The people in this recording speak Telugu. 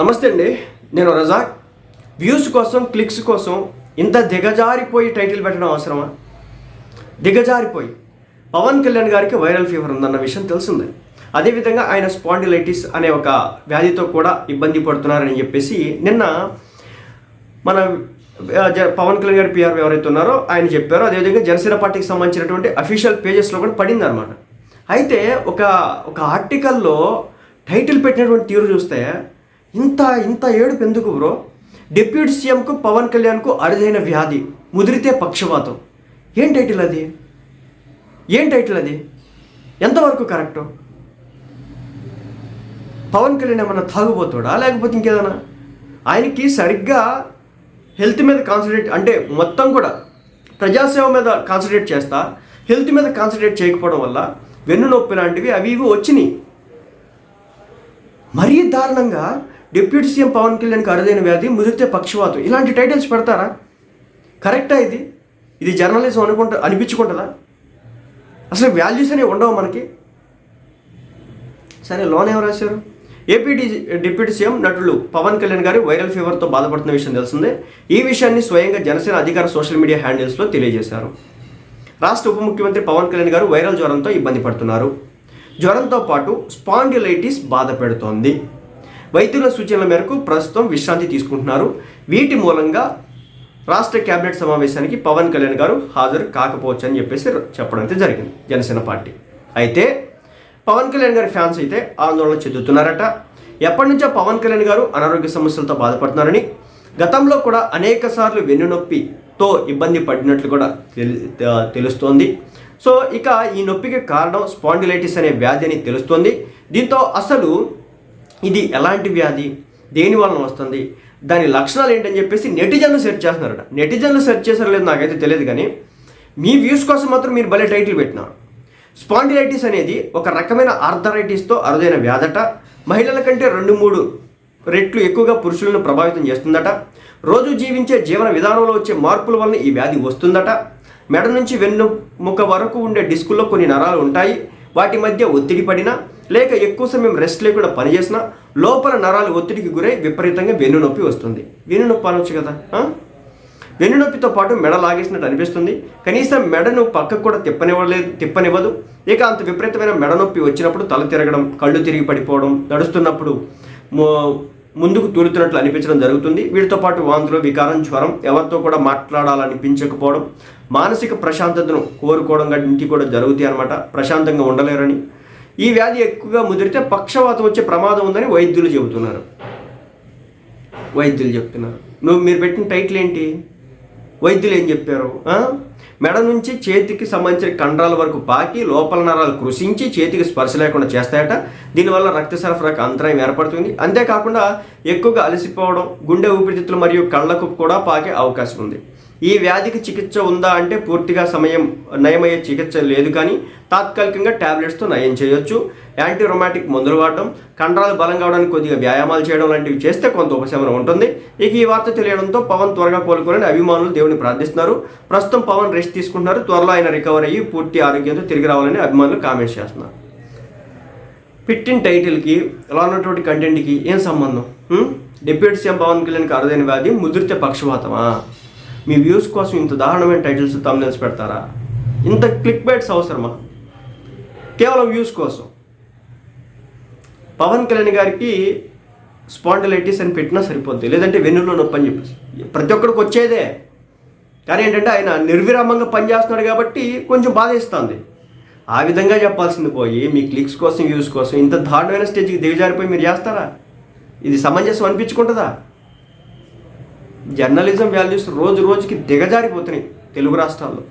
నమస్తే అండి నేను రజాక్. వ్యూస్ కోసం క్లిక్స్ కోసం ఇంత దిగజారిపోయి టైటిల్ పెట్టడం అవసరమా? దిగజారిపోయి. పవన్ కళ్యాణ్ గారికి వైరల్ ఫీవర్ ఉందన్న విషయం తెలిసిందే. అదేవిధంగా ఆయన స్పాండిలైటిస్ అనే ఒక వ్యాధితో కూడా ఇబ్బంది పడుతున్నారని చెప్పేసి నిన్న మన పవన్ కళ్యాణ్ గారి పిఆర్ ఎవరైతే ఉన్నారో ఆయన చెప్పారో. అదేవిధంగా జనసేన పార్టీకి సంబంధించినటువంటి అఫీషియల్ పేజెస్లో కూడా పడింది అనమాట అయితే ఒక ఒక ఆర్టికల్లో టైటిల్ పెట్టినటువంటి తీరు చూస్తే ఇంత ఇంత ఏడుపు ఎందుకు బ్రో? డిప్యూటీ సీఎంకు పవన్ కళ్యాణ్కు అరుదైన వ్యాధి ముదిరితే పక్షవాతం. ఏం టైటిల్ అది? ఏం టైటిల్ అది? ఎంతవరకు కరెక్టు? పవన్ కళ్యాణ్ ఏమన్నా తాగుబోతాడా? లేకపోతే ఇంకేదన్నా? ఆయనకి సరిగ్గా హెల్త్ మీద కాన్సన్ట్రేట్ అంటే మొత్తం కూడా ప్రజాసేవ మీద కాన్సన్ట్రేట్ చేస్తా హెల్త్ మీద కాన్సన్ట్రేట్ చేయకపోవడం వల్ల వెన్ను నొప్పి లాంటివి అవి ఇవి వచ్చినాయి. మరీ దారుణంగా డిప్యూటీ సీఎం పవన్ కళ్యాణ్కి అరుదైన వ్యాధి ముదిరితే పక్షవాతం. ఇలాంటి టైటిల్స్ పెడతారా? కరెక్టా ఇది? ఇది జర్నలిజం అనుకుంటా అనిపించుకుంటుందా? అసలు వాల్యూస్ అనేవి ఉండవు మనకి? సరే లోన్ ఎవరు రాశారు? ఏపీడీ డిప్యూటీ సీఎం నటుడు పవన్ కళ్యాణ్ గారు వైరల్ ఫీవర్తో బాధపడుతున్న విషయం తెలిసిందే. ఈ విషయాన్ని స్వయంగా జనసేన అధికార సోషల్ మీడియా హ్యాండిల్స్లో తెలియజేశారు. రాష్ట్ర ఉప ముఖ్యమంత్రి పవన్ కళ్యాణ్ గారు వైరల్ జ్వరంతో ఇబ్బంది పడుతున్నారు. జ్వరంతో పాటు స్పాండిలైటిస్ బాధ పెడుతోంది. వైద్యుల సూచనల మేరకు ప్రస్తుతం విశ్రాంతి తీసుకుంటున్నారు. వీటి మూలంగా రాష్ట్ర కేబినెట్ సమావేశానికి పవన్ కళ్యాణ్ గారు హాజరు కాకపోవచ్చు అని చెప్పేసి చెప్పడం అయితే జరిగింది జనసేన పార్టీ. అయితే పవన్ కళ్యాణ్ గారి ఫ్యాన్స్ అయితే ఆందోళన చెందుతున్నారట. ఎప్పటి నుంచో పవన్ కళ్యాణ్ గారు అనారోగ్య సమస్యలతో బాధపడుతున్నారని గతంలో కూడా అనేక సార్లు వెన్నునొప్పితో ఇబ్బంది పడినట్లు కూడా తెలుస్తోంది. సో ఇక ఈ నొప్పికి కారణం స్పాండిలైటిస్ అనే వ్యాధి అని తెలుస్తోంది. దీంతో అసలు ఇది ఎలాంటి వ్యాధి? దేని వలన వస్తుంది? దాని లక్షణాలు ఏంటని చెప్పేసి నెటిజన్లు సెర్చ్ చేస్తున్నారట. నెటిజన్లు సెర్చ్ చేశారో లేదు నాకైతే తెలియదు కానీ మీ వ్యూస్ కోసం మాత్రం మీరు భలే టైటిల్ పెట్టినారు. స్పాండిలైటిస్ అనేది ఒక రకమైన ఆర్థరైటిస్తో అరుదైన వ్యాధట. మహిళల కంటే రెండు మూడు రెట్లు ఎక్కువగా పురుషులను ప్రభావితం చేస్తుందట. రోజు జీవించే జీవన విధానంలో వచ్చే మార్పుల వలన ఈ వ్యాధి వస్తుందట. మెడ నుంచి వెన్నుముక వరకు ఉండే డిస్కుల్లో కొన్ని నరాలు ఉంటాయి. వాటి మధ్య ఒత్తిడి పడినా లేక ఎక్కువ సమయం రెస్ట్ లేకుండా పనిచేసినా లోపల నరాలు ఒత్తిడికి గురై విపరీతంగా వెన్ను నొప్పి వస్తుంది. వెన్నునొప్పి అనొచ్చు కదా వెన్నునొప్పితో పాటు మెడ లాగేసినట్టు అనిపిస్తుంది. కనీసం మెడను పక్కకు కూడా తిప్పనివ్వలేదు తిప్పనివ్వదు. ఇక అంత విపరీతమైన మెడ నొప్పి వచ్చినప్పుడు తల తిరగడం కళ్ళు తిరిగి పడిపోవడం నడుస్తున్నప్పుడు ముందుకు తూలుతున్నట్లు అనిపించడం జరుగుతుంది. వీటితో పాటు వాంతులు వికారం జ్వరం ఎవరితో కూడా మాట్లాడాలనిపించకపోవడం మానసిక ప్రశాంతతను కోరుకోవడం ఇంటికి కూడా జరుగుతాయి అనమాట ప్రశాంతంగా ఉండలేరని ఈ వ్యాధి ఎక్కువగా ముదిరితే పక్షవాతం వచ్చే ప్రమాదం ఉందని వైద్యులు చెబుతున్నారు. వైద్యులు చెప్తున్నారు. నువ్వు మీరు పెట్టిన టైటిల్ ఏంటి? వైద్యులు ఏం చెప్పారు? మెడ నుంచి చేతికి సంబంధించిన కండరాల వరకు పాకి లోపల నరాలు కృషించి చేతికి స్పర్శ లేకుండా చేస్తాయట. దీనివల్ల రక్త సరఫరాకు అంతరాయం ఏర్పడుతుంది. అంతేకాకుండా ఎక్కువగా అలసిపోవడం గుండె ఊపిరితిత్తులు మరియు కళ్ళకు కూడా పాకే అవకాశం ఉంది. ఈ వ్యాధికి చికిత్స ఉందా అంటే పూర్తిగా సమయం నయమయ్యే చికిత్స లేదు కానీ తాత్కాలికంగా టాబ్లెట్స్తో నయం చేయొచ్చు. యాంటీ రొమాటిక్ మందులు వాడడం కండరాలు బలం కావడానికి కొద్దిగా వ్యాయామాలు చేయడం లాంటివి చేస్తే కొంత ఉపశమనం ఉంటుంది. ఇక ఈ వార్త తెలియడంతో పవన్ త్వరగా కోలుకోవాలని అభిమానులు దేవుని ప్రార్థిస్తున్నారు. ప్రస్తుతం పవన్ రెస్ట్ తీసుకుంటున్నారు. త్వరలో ఆయన రికవర్ అయ్యి పూర్తి ఆరోగ్యంతో తిరిగి రావాలని అభిమానులు కామెంట్స్ చేస్తున్నారు. పెట్టిన టైటిల్కి ఇలా ఉన్నటువంటి కంటెంట్కి ఏం సంబంధం? డిప్యూటీ సీఎం పవన్ కళ్యాణ్కి అరుదైన వ్యాధి ముదిరితే పక్షవాతమా? మీ వ్యూస్ కోసం ఇంత దారుణమైన టైటిల్స్ తమ్నెల్స్ పెడతారా? ఇంత క్లిక్ బైట్స్ అవసరమా? కేవలం వ్యూస్ కోసం. పవన్ కళ్యాణ్ గారికి స్పాండిలైటిస్ అని పెట్టినా సరిపోద్ది. లేదంటే వెన్నులో నొప్పి అని చెప్పేసి. ప్రతి ఒక్కరికి వచ్చేదే. కానీ ఏంటంటే ఆయన నిర్విరామంగా పనిచేస్తున్నాడు కాబట్టి కొంచెం బాధేస్తుంది. ఆ విధంగా చెప్పాల్సింది పోయి మీ క్లిక్స్ కోసం వ్యూస్ కోసం ఇంత దారుణమైన స్టేజ్కి దిగజారిపోయి మీరు చేస్తారా? ఇది సమంజసం అనిపించుకుంటుందా? జర్నలిజం వాల్యూస్ రోజు రోజుకి దిగజారిపోతున్నాయి తెలుగు రాష్ట్రాల్లో.